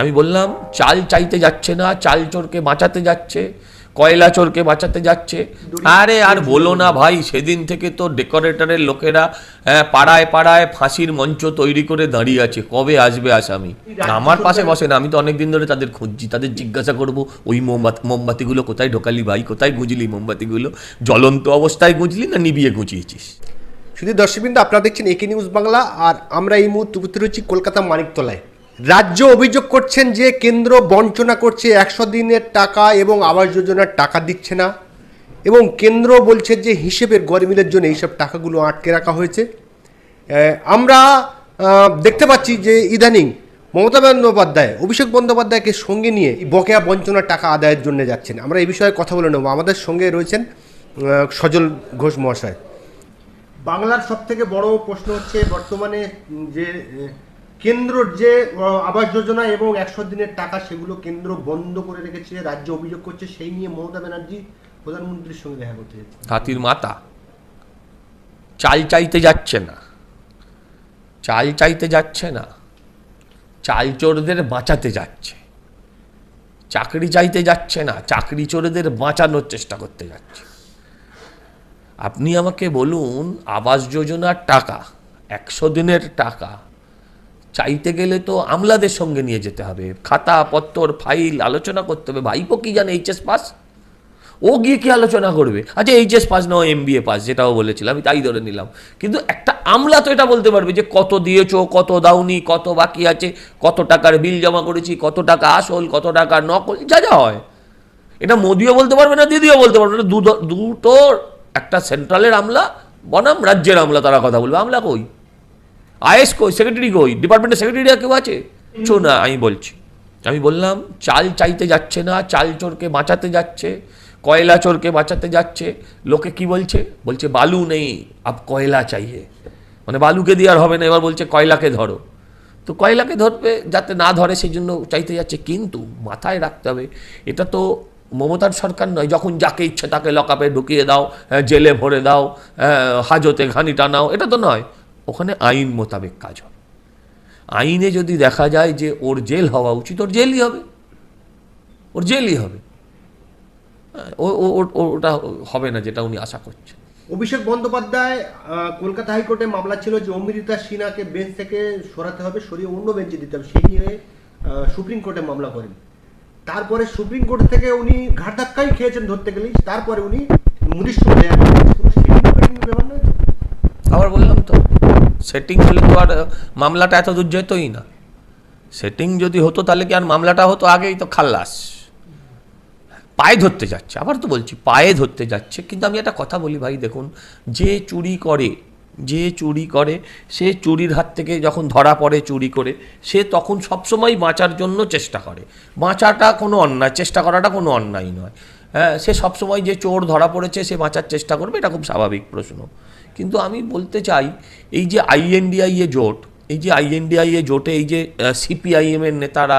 আমি বললাম চাল চাইতে যাচ্ছে না চাল চোরকে বাঁচাতে যাচ্ছে কয়লা চোরকে বাঁচাতে যাচ্ছে। আরে আর বলো না ভাই সেদিন থেকে তো ডেকোরেটরের লোকেরা পাড়ায় পাড়ায় ফাঁসির মঞ্চ তৈরি করে দাঁড়িয়ে আছে কবে আসবে আসামি? আমার পাশে বসে না আমি তো অনেকদিন ধরে তাদের খুঁজছি তাদের জিজ্ঞাসা করব ওই মোমবাতি মোমবাতিগুলো কোথায় ঢোকালি ভাই কোথায় গুঁজলি মোমবাতিগুলো? জ্বলন্ত অবস্থায় গুঁজলি না নিবিয়ে গুঁজিয়েছিস? শুধু দর্শকবৃন্দ আপনারা দেখছেন একে নিউজ বাংলা আর আমরা এই মুহূর্তে উপস্থিত হচ্ছি কলকাতা মানিকতলায়। রাজ্য অভিযোগ করছেন যে কেন্দ্র বঞ্চনা করছে একশো দিনের টাকা এবং আবাস যোজনার টাকা দিচ্ছে না। এবং কেন্দ্র বলছে যে হিসেবের গরমিলের জন্য এইসব টাকাগুলো আটকে রাখা হয়েছে। আমরা দেখতে পাচ্ছি যে ইদানিং মমতা বন্দ্যোপাধ্যায়, অভিষেক বন্দ্যোপাধ্যায়কে সঙ্গে নিয়ে বকেয়া বঞ্চনার টাকা আদায়ের জন্য যাচ্ছেন। আমরা এই বিষয়ে কথা বলে নেব। আমাদের সঙ্গে রয়েছেন সজল ঘোষ মহাশয়। বাংলার সব থেকে বড় প্রশ্ন হচ্ছে বর্তমানে যে কেন্দ্রর যে আবাস যোজনা এবং একশো দিনের টাকা সেগুলো কেন্দ্র বন্ধ করে রেখেছে, রাজ্য অভিযোগ করছে, সেই নিয়ে মমতা ব্যানার্জি প্রধানমন্ত্রীর সঙ্গে দেখা করতে যাচ্ছে। হাতির মাতা চাল চাইতে যাচ্ছে না। চাল চাইতে যাচ্ছে না। চাল চোরদের বাঁচাতে যাচ্ছে। চাকরি চাইতে যাচ্ছে না। চাকরি চোরদের বাঁচানোর চেষ্টা করতে যাচ্ছে। আপনি আমাকে বলুন, আবাস যোজনার টাকা, একশো দিনের টাকা চাইতে গেলে তো আমলাদের সঙ্গে নিয়ে যেতে হবে। খাতা, পত্তর, ফাইল আলোচনা করতে হবে। ভাইপো কি জানে এইচএস পাস? ও গিয়ে কি আলোচনা করবে? আচ্ছা HS pass now M BA pass, যেটাও বলেছিলাম, আমি তাই ধরে নিলাম। কিন্তু একটা আমলা তো এটা বলতে পারবে যে, কত দিয়েছ, কত দাওনি, কত বাকি আছে, কত টাকার বিল জমা করেছি, কত টাকা আসল, কত টাকা নকল, যা যা হয়। এটা মোদিও বলতে পারবে না, দিদিও বলতে পারবে না। দুটো একটা সেন্ট্রালের আমলা, বনাম, রাজ্যের আমলা তারা কথা বলবে। আমলা কই? আইএস কই? সেক্রেটারি কই? ডিপার্টমেন্টের সেক্রেটারি কেউ আছে? চো না আমি বলছি। আমি বললাম চাল চাইতে যাচ্ছে না চাল চোরকে বাঁচাতে যাচ্ছে কয়লা চোরকে বাঁচাতে যাচ্ছে। লোকে কি বলছে? বলছে বালু নেই আপ কয়লা চাইয়ে। মানে বালুকে দিয়ে আর হবে না এবার বলছে কয়লাকে ধরো। তো কয়লাকে ধরবে যাতে না ধরে সেই জন্য চাইতে যাচ্ছে। কিন্তু মাথায় রাখতে হবে এটা তো মমতার সরকার নয়। যখন যাকে ইচ্ছে তাকে লকআপে ঢুকিয়ে দাও হ্যাঁ, জেলে ভরে দাও হ্যাঁ, হাজতে ঘানি টানাও এটা তো নয়। ওখানে আইন মোতাবেক কাজ হবে আইনে যদি দেখা যায় যে ওর জেল হওয়া উচিত ওর জেলই হবে ওর জেলই হবে হ্যাঁ, ওটা হবে না যেটা উনি আশা করছেন অভিষেক বন্দ্যোপাধ্যায় কলকাতা হাইকোর্টে মামলা ছিল যে অমৃতা সিনহাকে বেঞ্চ থেকে সরাতে হবে সরিয়ে অন্য বেঞ্চে দিতে হবে সেই নিয়ে সুপ্রিম কোর্টে মামলা করেন তারপরে সুপ্রিম কোর্ট থেকে উনি ঘাট ধাক্কাই খেয়েছেন ধরতে গেলেই তারপরে উনি তো? আবার বললাম তো সেটিং হলে তো আর মামলাটা এত দূর যেতই না। সেটিং যদি হতো তাহলে কি আর মামলাটা হতো আগেই তো খাল্লাস পায়ে ধরতে যাচ্ছে, আবার তো বলছি পায়ে ধরতে যাচ্ছে। কিন্তু আমি একটা কথা বলি ভাই, দেখুন, যে চুরি করে, যে চুরি করে, সে চুরির হাত থেকে যখন ধরা পড়ে চুরি করে, সে তখন সবসময় বাঁচার জন্য চেষ্টা করে। বাঁচাটা কোনো অন্যায়, চেষ্টা করাটা কোনো অন্যায় নয়। সে সবসময় যে চোর ধরা পড়েছে, সে বাঁচার চেষ্টা করবে, এটা খুব স্বাভাবিক প্রশ্ন। কিন্তু আমি বলতে চাই, এই যে আইএনডিআই এ জোট, এই যে আইএনডিআই এ জোটে এই যে সিপিআইএম এর নেতারা,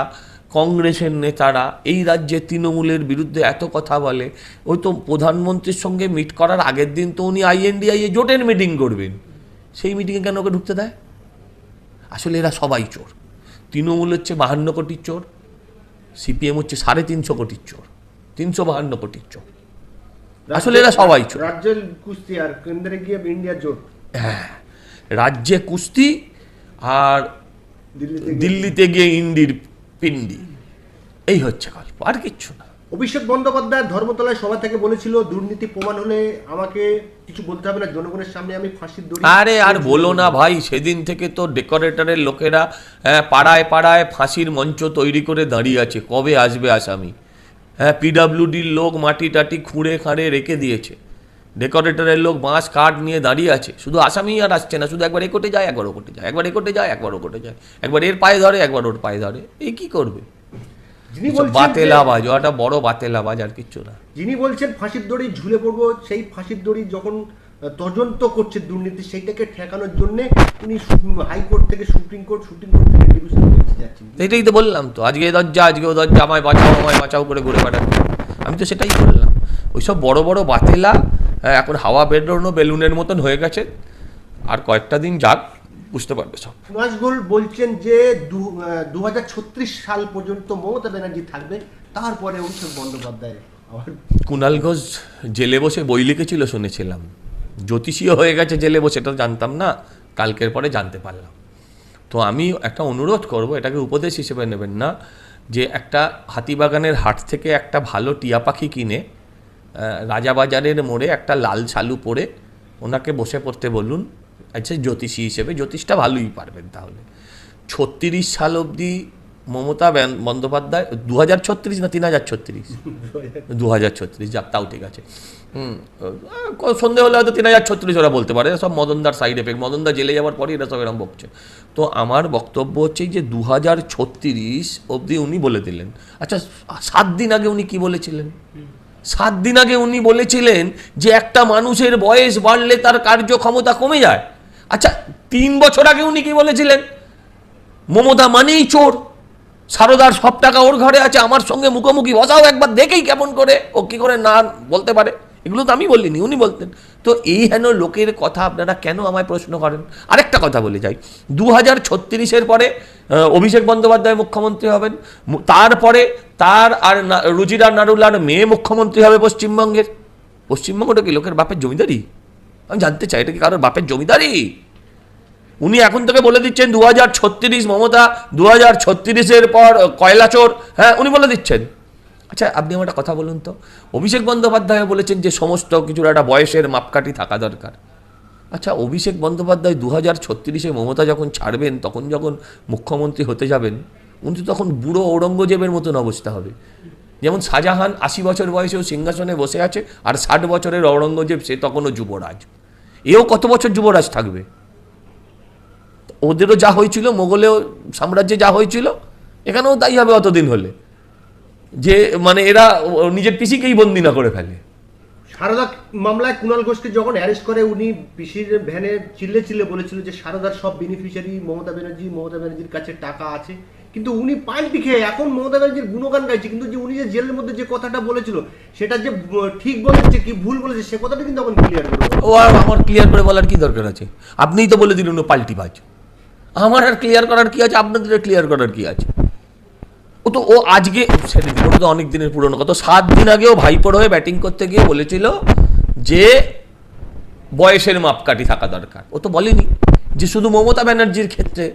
কংগ্রেসের নেতারা, এই রাজ্যে তৃণমূলের বিরুদ্ধে এত কথা বলে, ওই তো প্রধানমন্ত্রীর সঙ্গে মিট করার আগের দিন তো উনি আইএনডিআই এ জোটের মিটিং করবেন। সেই মিটিংয়ে কেন ওকে ঢুকতে দেয়? আসলে এরা সবাই চোর। তৃণমূল হচ্ছে বাহান্ন কোটির চোর, সিপিএম হচ্ছে সাড়ে তিনশো কোটির চোর। তিনশো বাহান্ন কোটির চোর আসলে এরা সবাই চোর রাজ্যের কুস্তি আর কেন্দ্রে গিয়ে ইন্ডিয়ার জোট। হ্যাঁ রাজ্যে কুস্তি আর দিল্লিতে দিল্লিতে গিয়ে ইন্ডির পিন্ডি। এই হচ্ছে গল্প আর কিচ্ছু না। অভিষেক বন্দ্যোপাধ্যায় ধর্মতলায় সভা থেকে বলেছিল দুর্নীতি প্রমাণ হলে আমাকে কিছু বলতে হবে না জনগণের সামনে আমি ফাঁসির দড়ি আরে আর বলো না ভাই সেদিন থেকে তো ডেকোরেটরের লোকেরা হ্যাঁ, পাড়ায় পাড়ায় ফাঁসির মঞ্চ তৈরি করে দাঁড়িয়ে আছে। কবে আসবে আসামি? হ্যাঁ পিডাব্লিউডির লোক মাটি টাটি খুঁড়ে খাঁড়ে রেখে দিয়েছে। ডেকোরেটরের লোক বাঁশ কাঠ নিয়ে দাঁড়িয়ে আছে। শুধু আসামি আর আসছে না শুধু একবার একটে কোটে যায় একবার ও কোটে যায় একবার একটে কোটে যায় একবার ও যায় একবার এর পায়ে ধরে একবার ওর পায়ে ধরে। এই কি করবে? বাতেলাবাজ ওটা বড় বাতেলাবাজ আর কিচ্ছু না। যিনি বলছেন ফাঁসির দড়ি ঝুলে পড়ব সেই ফাঁসির দড়ি যখন তদন্ত করছে দুর্নীতি সেইটাকে ঠেকানোর জন্য উনি হাইকোর্ট থেকে সুপ্রিম কোর্ট সুপ্রিম কোর্ট থেকে ডিভিশন বেঞ্চে যাচ্ছেন। এটাই তো বললাম তো আজকে দরজা আজকে ও দরজা আমায় বাঁচাও আমায় বাঁচাও করে ঘুরে বেড়াচ্ছে আমি তো সেটাই বললাম। ওইসব বড় বড় বাতেলা হ্যাঁ, এখন হাওয়া বেরোনো বেলুনের মতন হয়ে গেছে আর কয়েকটা দিন যাক বুঝতে পারবে সব। নাজগুল বলছেন যে দু হাজার ছত্রিশ সাল পর্যন্ত মমতা ব্যানার্জি থাকবে তারপরে অভিষেক বন্দ্যোপাধ্যায় আবার কুণাল ঘোষ জেলে বসে বই লিখেছিল শুনেছিলাম। জ্যোতিষীয় হয়ে গেছে জেলে বসে এটা জানতাম না। কালকের পরে জানতে পারলাম। তো আমি একটা অনুরোধ করব, এটাকে উপদেশ হিসেবে নেবেন না, যে একটা হাতিবাগানের হাট থেকে একটা ভালো টিয়া পাখি কিনে রাজাবাজারের মোড়ে একটা লাল ছালু পরে ওনাকে বসে পড়তে বলুন। আচ্ছা জ্যোতিষী হিসেবে জ্যোতিষটা ভালোই পারবেন তাহলে। ছত্রিশ সাল অবধি মমতা বন্দ্যোপাধ্যায় দু হাজার ছত্রিশ না তিন হাজার ছত্রিশ? দু হাজার ছত্রিশ, যাক, তাও ঠিক আছে। হুম সন্ধে হলে হয়তো তিন হাজার ছত্রিশ ওরা বলতে পারে, সব মদনদার সাইড এফেক্ট মদনদা জেলে যাওয়ার পরে এরা সব এরকম বকছে। তো আমার বক্তব্য হচ্ছে যে দু হাজার ছত্রিশ অবধি উনি বলে দিলেন। আচ্ছা সাত দিন আগে উনি কি বলেছিলেন? সাত দিন আগে উনি বলেছিলেন যে একটা মানুষের বয়স বাড়লে তার কার্যক্ষমতা কমে যায়। আচ্ছা তিন বছর আগে উনি কি বলেছিলেন? মমতা মানেই চোর। সারদার সব টাকা ওর ঘরে আছে, আমার সঙ্গে মুখোমুখি। বসাও একবার, দেখেই কেমন করে। ও কি করে না বলতে পারে? এগুলো তো আমি বলিনি, উনি বলতেন। তো এই হেন লোকের কথা আপনারা কেন আমায় প্রশ্ন করেন? আরেকটা কথা বলে যাই। দু হাজার ছত্রিশের পরে অভিষেক বন্দ্যোপাধ্যায় মুখ্যমন্ত্রী হবেন। তারপরে তার আর রুজিরা নারুলার মেয়ে মুখ্যমন্ত্রী হবে পশ্চিমবঙ্গের। পশ্চিমবঙ্গটা কি লোকের বাপের জমিদারি? আমি জানতে চাই, এটা কি কারোর বাপের জমিদারি? উনি এখন থেকে বলে দিচ্ছেন দু হাজার ছত্রিশ, মমতা দু হাজার ছত্রিশের পর কয়লাচোর হ্যাঁ উনি বলে দিচ্ছেন। আচ্ছা আপনি আমার কথা বলুন তো। অভিষেক বন্দ্যোপাধ্যায় বলেছেন যে সমস্ত কিছুর একটা বয়সের মাপকাঠি থাকা দরকার। আচ্ছা অভিষেক বন্দ্যোপাধ্যায় দু হাজার ছত্রিশে মমতা যখন ছাড়বেন, তখন যখন মুখ্যমন্ত্রী হতে যাবেন, উনি তো তখন বুড়ো ঔরঙ্গজেবের মতন অবস্থা হবে। যেমন শাহজাহান আশি বছর বয়সেও সিংহাসনে বসে আছে, আর ষাট বছরের ঔরঙ্গজেব সে তখনও যুবরাজ। এও কত বছর যুবরাজ থাকবে? ওদেরও যা হয়েছিল মোগলেও সাম্রাজ্যে যা হয়েছিল এখানেও তাই হবে অতদিন হলে। যে মানে এরা নিজের পিসিকেই বন্দি না করে ফেলে। সারদা মামলায় কুণাল ঘোষকে যখন অ্যারেস্ট করে উনি পিসির ভ্যানে চিল্লে চিল্লে বলেছিল যে সারদার সব বেনিফিশিয়ারি মমতা ব্যানার্জি মমতা ব্যানার্জির কাছে টাকা আছে। কিন্তু উনি পাল্টি খেয়ে এখন মমতা ব্যানার্জির গুণগান গাইছে কিন্তু যে উনি যে জেলের মধ্যে যে কথাটা বলেছিল সেটা যে ঠিক বলেছে কি ভুল বলেছে সে কথাটা কিন্তু এখন ক্লিয়ার করে ও আর আমার ক্লিয়ার করে বলার কি দরকার আছে? আপনিই তো বলে দিলেন ও পাল্টি বাজ। আমার আর ক্লিয়ার করার কি আছে? আপনাদের ক্লিয়ার করার কি আছে? ও তো, ও আজকে সেদিন তো অনেক দিনের পুরনো কথা। সাত দিন আগেও ভাইপোর হয়ে ব্যাটিং করতে গিয়ে বলেছিল যে বয়সের মাপকাঠি থাকা দরকার। ও তো বলেনি যে শুধু মমতা ব্যানার্জির ক্ষেত্রে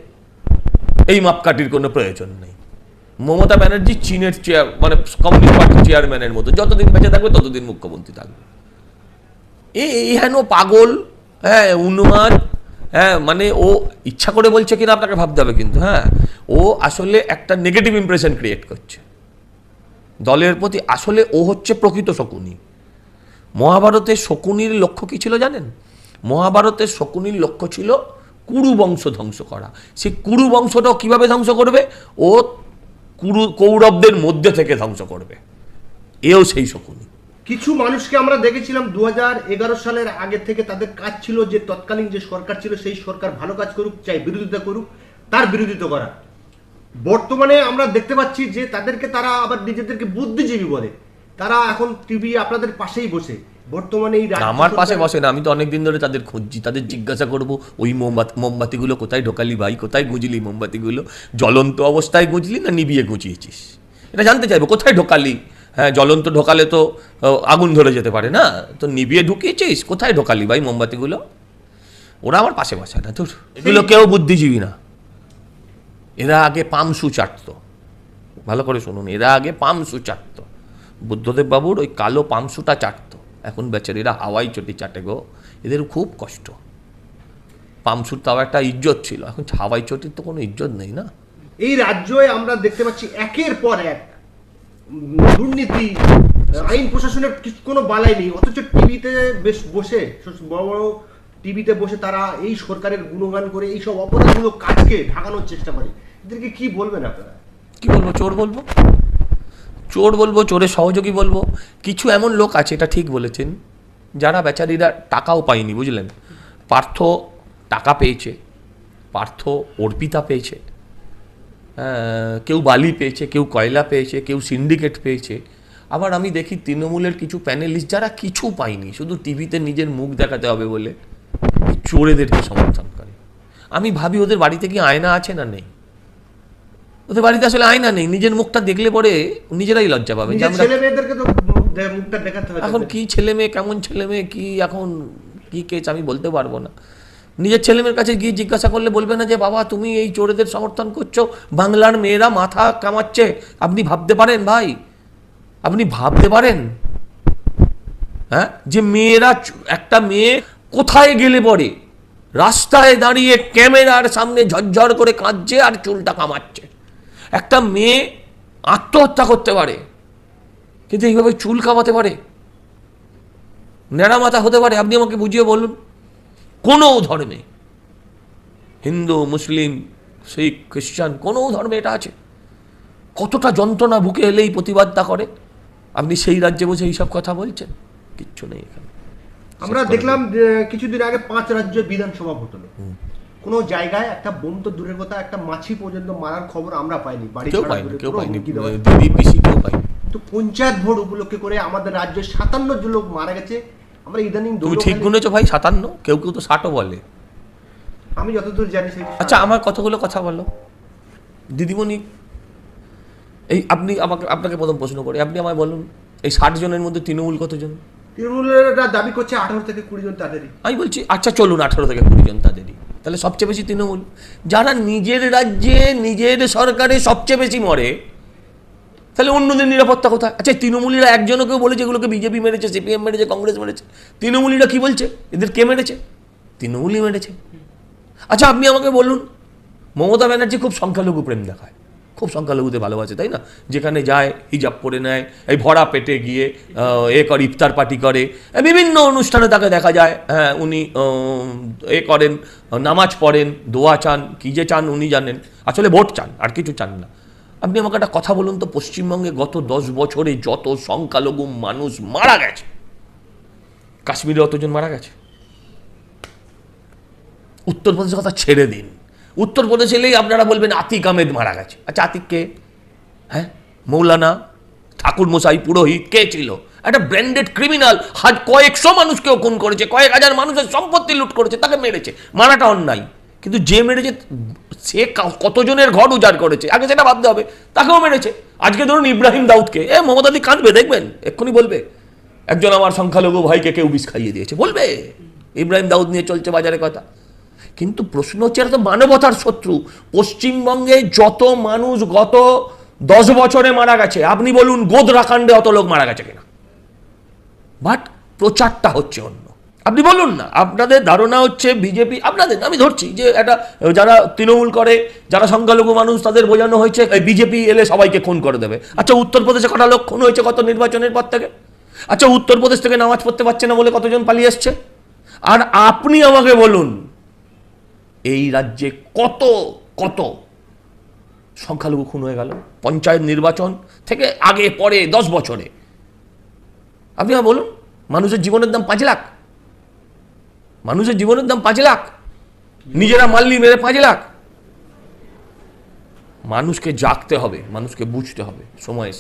এই মাপকাঠির কোনো প্রয়োজন নেই। মমতা ব্যানার্জি চীনের চেয়ার মানে কমিউনিস্ট পার্টির চেয়ারম্যানের মতো। যতদিন বেঁচে থাকবে, ততদিন মুখ্যমন্ত্রী থাকবে। এই এই হেন পাগল হ্যাঁ উন্মাদ হ্যাঁ মানে ও ইচ্ছা করে বলছে কিনা আপনাকে ভাবতে হবে কিন্তু হ্যাঁ। ও আসলে একটা নেগেটিভ ইমপ্রেশন ক্রিয়েট করছে। দলের প্রতি আসলে ও হচ্ছে প্রকৃত শকুনি। মহাভারতের শকুনির লক্ষ্য কি ছিল জানেন? মহাভারতের শকুনির লক্ষ্য ছিল কুরু বংশ ধ্বংস করা। সেই কুরু বংশটাও কীভাবে ধ্বংস করবে? ও কুরু কৌরবদের মধ্যে থেকে ধ্বংস করবে। এও সেই শকুনি। কিছু মানুষকে আমরা দেখেছিলাম দু হাজার এগারো সালের আগে থেকে তাদের কাজ ছিল যে তৎকালীন যে সরকার ছিল সেই সরকার ভালো কাজ করুক চাই বিরোধিতা করুক তার বিরোধিতা করা। বর্তমানে আমরা দেখতে পাচ্ছি যে তাদেরকে তারা আবার নিজেদেরকে বুদ্ধিজীবী বলে। তারা এখন টিভি আপনাদের পাশেই বসে। বর্তমানে এই আমার পাশে বসে না আমি তো অনেক দিন ধরে তাদের খুঁজছি তাদের জিজ্ঞাসা করব ওই মোমবাতি মোমবাতিগুলো কোথায় ঢোকালি ভাই কোথায় গুঁজলি মোমবাতিগুলো? জ্বলন্ত অবস্থায় গুঁজলি না নিবিয়ে গুঁজিয়েছিস এটা জানতে চাইব কোথায় ঢোকালি? হ্যাঁ জ্বলন্ত ঢোকালে তো আগুন ধরে যেতে পারে না? তো নিবিয়ে ঢুকিয়েছিস? কোথায় ঢোকালি ভাই মোমবাতিগুলো? ওরা আমার পাশে বসে না তোর এগুলো কেউ বুদ্ধিজীবী না। এরা আগে পামসু চাটতো। ভালো করে শুনুন, এরা আগে পামসু চাটতো। বুদ্ধদেব বাবুর ওই কালো পামসুটা চাটতো। এখন বেচারিরা হাওয়াই চটি চাটে গো। এদের খুব কষ্ট। পামসুর তাও একটা ইজ্জত ছিল। এখন হাওয়াই চটির তো কোনো ইজ্জত নেই না? এই রাজ্যে আমরা দেখতে পাচ্ছি একের পর এক দুর্নীতি, আইন প্রশাসনের কোনো বালাই নেই, অথচ টিভিতে বেশ বসে বড় বড় টিভিতে বসে তারা এই সরকারের গুণগান করে এই সব অপরাধগুলো কাজকে ঢাকানোর চেষ্টা করে। এদেরকে কি বলবেন আপনারা? কি বলব, চোর বলব? চোর বলব, চোরের সহযোগী বলব? কিছু এমন লোক আছে, এটা ঠিক বলেছেন, যারা বেচারিরা টাকাও পায়নি, বুঝলেন? পার্থ টাকা পেয়েছে, পার্থ অর্পিতা পেয়েছে। কেউ বালি পেয়েছে কেউ কয়লা পেয়েছে কেউ সিন্ডিকেট পেয়েছে। আবার আমি দেখি তৃণমূলের কিছু প্যানেলিস্ট যারা কিছু পায়নি শুধু টিভিতে নিজের মুখ দেখাতে হবে বলে চোরেদেরকে সমর্থন করে। আমি ভাবি ওদের বাড়িতে কি আয়না আছে না নেই? ওদের বাড়িতে আসলে আয়না নেই নিজের মুখটা দেখলে পরে নিজেরাই লজ্জা পাবে এখন কি ছেলে মেয়ে কেমন ছেলে মেয়ে কি এখন কি কেস আমি বলতে পারব না। নিজের ছেলে মেয়ের কাছে গিয়ে জিজ্ঞাসা করলে বলবে না যে, বাবা, তুমি এই চোরেদের সমর্থন করছ? বাংলার মেয়েরা মাথা কামাচ্ছে। আপনি ভাবতে পারেন ভাই? আপনি ভাবতে পারেন? হ্যাঁ? যে মেয়েরা একটা মেয়ে কোথায় গেলে পরে রাস্তায় দাঁড়িয়ে ক্যামেরার সামনে ঝরঝর করে কাঁদছে আর চুলটা কামাচ্ছে। একটা মেয়ে আত্মহত্যা করতে পারে, কিন্তু এইভাবে চুল কামাতে পারে? ন্যাড়া মাথা হতে পারে? আপনি আমাকে বুঝিয়ে বলুন। কোনো ধর্মে হিন্দু মুসলিম শিখ খ্রিস্টান কোনো ধর্মে এটা আছে। কতটা যন্ত্রণা বুকে এলেই প্রতিবাদটা করে? আপনি সেই রাজ্যে বসে এইসব কথা বলছেন? কিচ্ছু নেই এখানে। আমরা দেখলাম কিছুদিন আগে পাঁচ রাজ্য বিধানসভা ভোট হলো। কোনো জায়গায় একটা বোম তো দূরের কথা একটা মাছি পর্যন্ত মারার খবর আমরা পাইনি। বাড়ি কেউ কেউ। দিদি পিসি কেউ তো পঞ্চায়েত ভোট উপলক্ষে করে আমাদের রাজ্যে সাতান্ন জন লোক মারা গেছে। আমরা ইদানিং তুমি ঠিক গুনেছো ভাই সাতান্ন। কেউ কেউ তো ষাটও বলে। আমি যতদূর জানি আচ্ছা আমার কতগুলো কথা বলো। দিদিমণি এই আপনি আমাকে আপনাকে প্রথম প্রশ্ন করি। আপনি আমায় বলুন এই ষাট জনের মধ্যে তৃণমূল কতজন? তৃণমূলেরা দাবি করছে আঠারো থেকে কুড়ি জন তাদেরই। আমি বলছি আচ্ছা চলুন আঠারো থেকে কুড়ি জন তাদেরই। তাহলে সবচেয়ে বেশি তৃণমূল। যারা নিজের রাজ্যে নিজের সরকারে সবচেয়ে বেশি মরে তাহলে অন্যদের নিরাপত্তা কোথায়? আচ্ছা তৃণমূলীরা একজনও কেউ বলেছে, এগুলোকে বিজেপি মেরেছে সিপিএম মেরেছে কংগ্রেস মেরেছে। তৃণমূলীরা কি বলছে? এদের কে মেরেছে? তৃণমূলই মেরেছে। আচ্ছা আপনি আমাকে বলুন, মমতা ব্যানার্জি খুব সংখ্যালঘু প্রেম দেখায়। খুব সংখ্যালঘুতে ভালোবাসে, তাই না? যেখানে যায়, হিজাব পরে নেয়, এই ভরা পেটে গিয়ে এ করে, ইফতার পার্টি করে। বিভিন্ন অনুষ্ঠানে তাকে দেখা যায়। হ্যাঁ উনি এ করেন, নামাজ পড়েন, দোয়া চান, কী যে চান উনি জানেন। আসলে ভোট চান, আর কিছু চান না। আপনি আমাকে একটা কথা বলুন তো, পশ্চিমবঙ্গে গত দশ বছরে যত সংখ্যালঘু মানুষ মারা গেছে, কাশ্মীরে অতজন মারা গেছে। উত্তরপ্রদেশের কথা ছেড়ে দিন। উত্তরপ্রদেশ এলেই আপনারা বলবেন আতিক আহমেদ মারা গেছে। আচ্ছা আতিক কে? হ্যাঁ মৌলানা ঠাকুর মশাই পুরোহিত, কে ছিল? একটা ব্র্যান্ডেড ক্রিমিনাল। হাজ কয়েকশো মানুষকেও খুন করেছে, কয়েক হাজার মানুষের সম্পত্তি লুট করেছে, তাকে মেরেছে। মারাটা অন্যায়। কিন্তু যে মেরেছে, সে কতজনের ঘর উজাড় করেছে? আগে সেটা ভাবতে হবে। তাকেও মেরেছে। আজকে ধরুন ইব্রাহিম দাউদকে, এ মমতাদি কাঁদবে, দেখবেন? এক্ষুনি বলবে, একজন আমার সংখ্যালঘু ভাইকে কেউ বিষ খাইয়ে দিয়েছে। বলবে, ইব্রাহিম দাউদ নিয়ে চলছে বাজারে কথা। কিন্তু প্রশ্ন হচ্ছে, এরা তো মানবতার শত্রু। পশ্চিমবঙ্গে যত মানুষ গত দশ বছরে মারা গেছে, আপনি বলুন গোদরাকাণ্ডে অত লোক মারা গেছে কিনা? বাট প্রচারটা হচ্ছে অন্য। আপনি বলুন না, আপনাদের ধারণা হচ্ছে বিজেপি, আপনাদের, আমি ধরছি যে একটা, যারা তৃণমূল করে, যারা সংখ্যালঘু মানুষ, তাদের বোঝানো হয়েছে বিজেপি এলে সবাইকে খুন করে দেবে। আচ্ছা উত্তরপ্রদেশে কটা লোক খুন হয়েছে কত নির্বাচনের পর থেকে? আচ্ছা উত্তরপ্রদেশ থেকে নামাজ পড়তে পারছে না বলে কতজন পালিয়ে এসছে? আর আপনি আমাকে বলুন, এই রাজ্যে কত কত সংখ্যালঘু খুন হয়ে গেল? পঞ্চায়েত নির্বাচন থেকে আগে, পরে, দশ বছরে। আপনি বলুন, মানুষের জীবনের দাম পাঁচ লাখ? মানুষের জীবনের দাম পাঁচ লাখ। নিজেরা মারলি মেরে পাঁচ লাখ। মানুষকে জাগতে হবে, মানুষকে বুঝতে হবে। সময়।